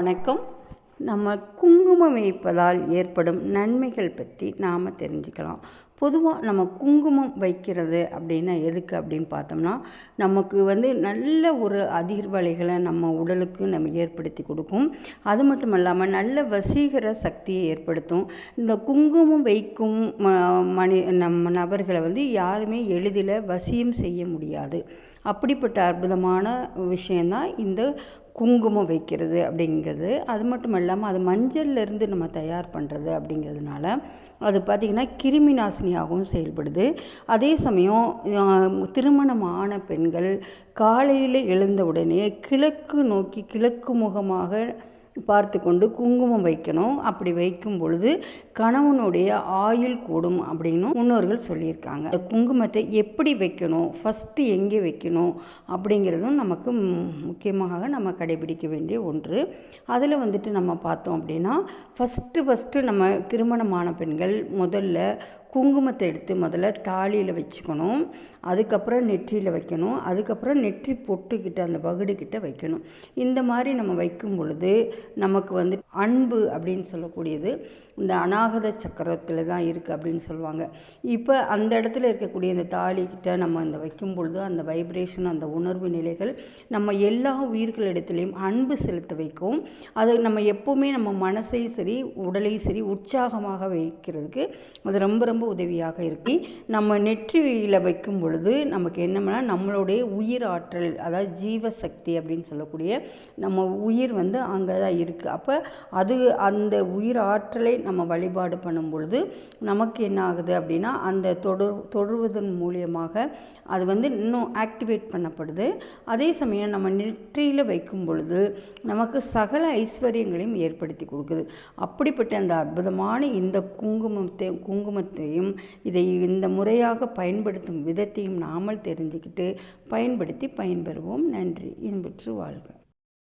வணக்கம். நம்ம குங்குமம் வைப்பதால் ஏற்படும் நன்மைகள் பற்றி நாம் தெரிஞ்சுக்கலாம். பொதுவாக நம்ம குங்குமம் வைக்கிறது அப்படின்னா எதுக்கு அப்படின்னு பார்த்தோம்னா நமக்கு வந்து நல்ல ஒரு அதிர்வலைகளை நம்ம உடலுக்கு நம்ம ஏற்படுத்தி கொடுக்கும். அது மட்டும் இல்லாமல் நல்ல வசீகர சக்தியை ஏற்படுத்தும். இந்த குங்குமம் வைக்கும் மனி நம்ம நபர்களை வந்து யாருமே எளிதில் வசியம் செய்ய முடியாது. அப்படிப்பட்ட அற்புதமான விஷயந்தான் இந்த குங்குமம் வைக்கிறது அப்படிங்கிறது. அது மட்டும் இல்லாமல் அது மஞ்சள்லேருந்து நம்ம தயார் பண்ணுறது அப்படிங்கிறதுனால அது பார்த்திங்கன்னா கிருமி நாசினியாகவும் செயல்படுது. அதே சமயம் திருமணம் ஆன பெண்கள் காலையில் எழுந்த உடனே கிழக்கு நோக்கி கிழக்கு முகமாக பார்த்து கொண்டு குங்குமம் வைக்கணும். அப்படி வைக்கும் பொழுது கணவனுடைய ஆயுள் கூடும் அப்படின்னு முன்னோர்கள் சொல்லியிருக்காங்க. குங்குமத்தை எப்படி வைக்கணும்? ஃபஸ்ட்டு எங்கே வைக்கணும்? அப்படிங்கிறதும் நமக்கு முக்கியமாக நம்ம கடைபிடிக்க வேண்டிய ஒன்று. அதில் வந்துட்டு நம்ம பார்த்தோம் அப்படின்னா ஃபஸ்ட்டு ஃபஸ்ட்டு நம்ம திருமணமான பெண்கள் முதல்ல குங்குமத்தை எடுத்து முதல்ல தாலியில் வச்சுக்கணும். அதுக்கப்புறம் நெற்றியில் வைக்கணும். அதுக்கப்புறம் நெற்றி பொட்டுக்கிட்ட அந்த பகுடுக்கிட்ட வைக்கணும். இந்த மாதிரி நம்ம வைக்கும் பொழுது நமக்கு வந்து அன்பு அப்படின்னு சொல்லக்கூடியது இந்த அநாகத சக்கரத்தில் தான் இருக்குது அப்படின்னு சொல்லுவாங்க. இப்போ அந்த இடத்துல இருக்கக்கூடிய இந்த தாலிக்கிட்ட நம்ம இந்த வைக்கும் பொழுது அந்த வைப்ரேஷன் அந்த உணர்வு நிலைகள் நம்ம எல்லா உயிர்களிடத்துலையும் அன்பு செலுத்த வைக்கும். அது நம்ம எப்போவுமே நம்ம மனசையும் சரி உடலையும் சரி உற்சாகமாக வைக்கிறதுக்கு அது ரொம்ப ரொம்ப உதவியாக இருக்கு. நம்ம நெற்றியில் வைக்கும் பொழுது நமக்கு என்னமென்னா நம்மளுடைய உயிர் ஆற்றல் அதாவது ஜீவசக்தி அப்படின்னு சொல்லக்கூடிய நம்ம உயிர் வந்து அங்கே தான் இருக்குது அப்போ அது அந்த உயிர் ஆற்றலை நம்ம வழிபாடு பண்ணும் பொழுது நமக்கு என்ன ஆகுது அப்படின்னா அந்த தொடு தொடுவதன் மூலியமாக அது வந்து இன்னும் ஆக்டிவேட் பண்ணப்படுது. அதே சமயம் நம்ம நெற்றியில் வைக்கும் பொழுது நமக்கு சகல ஐஸ்வர்யங்களையும் ஏற்படுத்தி கொடுக்குது. அப்படிப்பட்ட அந்த அற்புதமான இந்த குங்குமத்தை குங்குமத்தையும் இதை இந்த முறையாக பயன்படுத்தும் விதத்தையும் நாமல் தெரிஞ்சுக்கிட்டு பயன்படுத்தி பயன்பெறுவோம். நன்றி. இன்புற்று வாழ்க.